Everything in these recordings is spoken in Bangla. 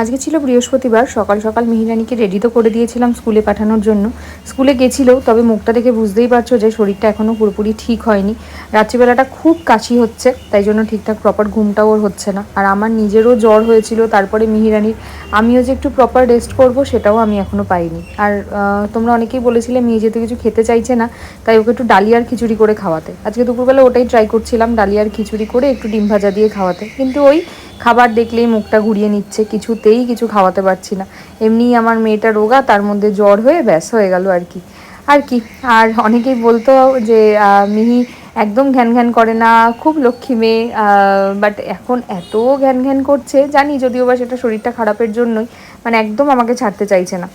আজকে ছিল বৃহস্পতিবার, সকাল সকাল মিহিরানিকে রেডি তো করে দিয়েছিলাম স্কুলে পাঠানোর জন্য। স্কুলে গেছিল, তবে মুখটা দেখে বুঝতেই পারছ যে শরীরটা এখনও পুরোপুরি ঠিক হয়নি। রাত্রিবেলাটা খুব কাশি হচ্ছে, তাই জন্য ঠিকঠাক প্রপার ঘুমটাও ওর হচ্ছে না। আর আমার নিজেরও জ্বর হয়েছিল, তারপরে মিহিরানির আমিও যে একটু প্রপার রেস্ট করব সেটাও আমি এখনও পাইনি। আর তোমরা অনেকেই বলেছিলে মেয়ে যেহেতু কিছু খেতে চাইছে না, তাই ওকে একটু ডালিয়ার খিচুড়ি করে খাওয়াতে। আজকে দুপুরবেলা ওটাই ট্রাই করছিলাম, ডালিয়ার খিচুড়ি করে একটু ডিম ভাজা দিয়ে খাওয়াতে। কিন্তু ওই খাবার দেখলেই মুখটা ঘুরিয়ে নিচ্ছে, কিছুতেই কিছু খাওয়াতে পারছি না। এমনিই আমার মেয়েটা রোগা, তার মধ্যে জ্বর হয়ে ব্যাস হয়ে গেল আর কি। আর কি? আর অনেকেই বলতো যে মিহি একদম ঘ্যান ঘ্যান করে না, খুব লক্ষ্মী মেয়ে বাট এখন এত ঘ্যান ঘ্যান করছে, জানি যদিও বা সেটা শরীরটা খারাপের জন্যই মানে একদম আমাকে ছাড়তে চাইছে না।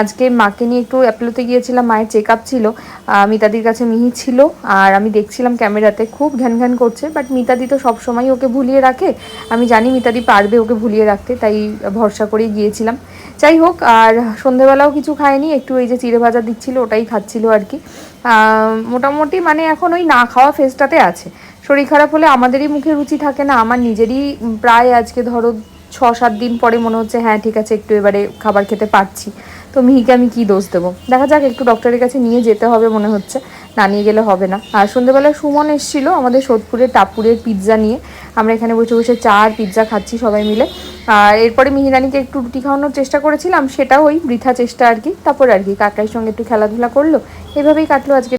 আজকে মাকে নিয়ে একটু অ্যাপলোতে গিয়েছিলাম, মায়ের চেক আপ ছিল মিতাদির কাছে মিহি ছিল, আর আমি দেখছিলাম ক্যামেরাতে, খুব ঘ্যান ঘ্যান করছে বাট মিতাদি তো সবসময় ওকে ভুলিয়ে রাখে। আমি জানি মিতাদি পারবে ওকে ভুলিয়ে রাখতে, তাই ভরসা করেই গিয়েছিলাম। যাই হোক, আর সন্ধেবেলাও কিছু খায়নি, একটু এই যে চিড়ে ভাজা দিচ্ছিল, ওটাই খাচ্ছিল আর কি। মোটামুটি মানে এখন ওই না খাওয়া ফেজটাতে আছে। শরীর খারাপ হলে আমাদেরই মুখে রুচি থাকে না, আমার নিজেরই প্রায় আজকে ধরো ছ সাত দিন পরে মনে হচ্ছে হ্যাঁ ঠিক আছে, একটু এবারে খাবার খেতে পারছি। তো মিহিকে আমি কি দোষ দেবো? দেখা যাক, একটু ডক্টরের কাছে নিয়ে যেতে হবে মনে হচ্ছে। না নিয়ে গেলে হবে না। আর সন্ধ্যেবেলা সুমন এসেছিল আমাদের সোদপুরের টাপুরের পিৎজা নিয়ে। আমরা এখানে বসে বসে চা আর পিৎজা খাচ্ছি সবাই মিলে। আর এরপরে মিহিরানিকে একটু রুটি খাওয়ানোর চেষ্টা করেছিলাম সেটাও ওই বৃথা চেষ্টা আর কি, তারপর আর কি কাকার সঙ্গে একটু খেলাধুলা করল। এভাবেই কাটলো আজকে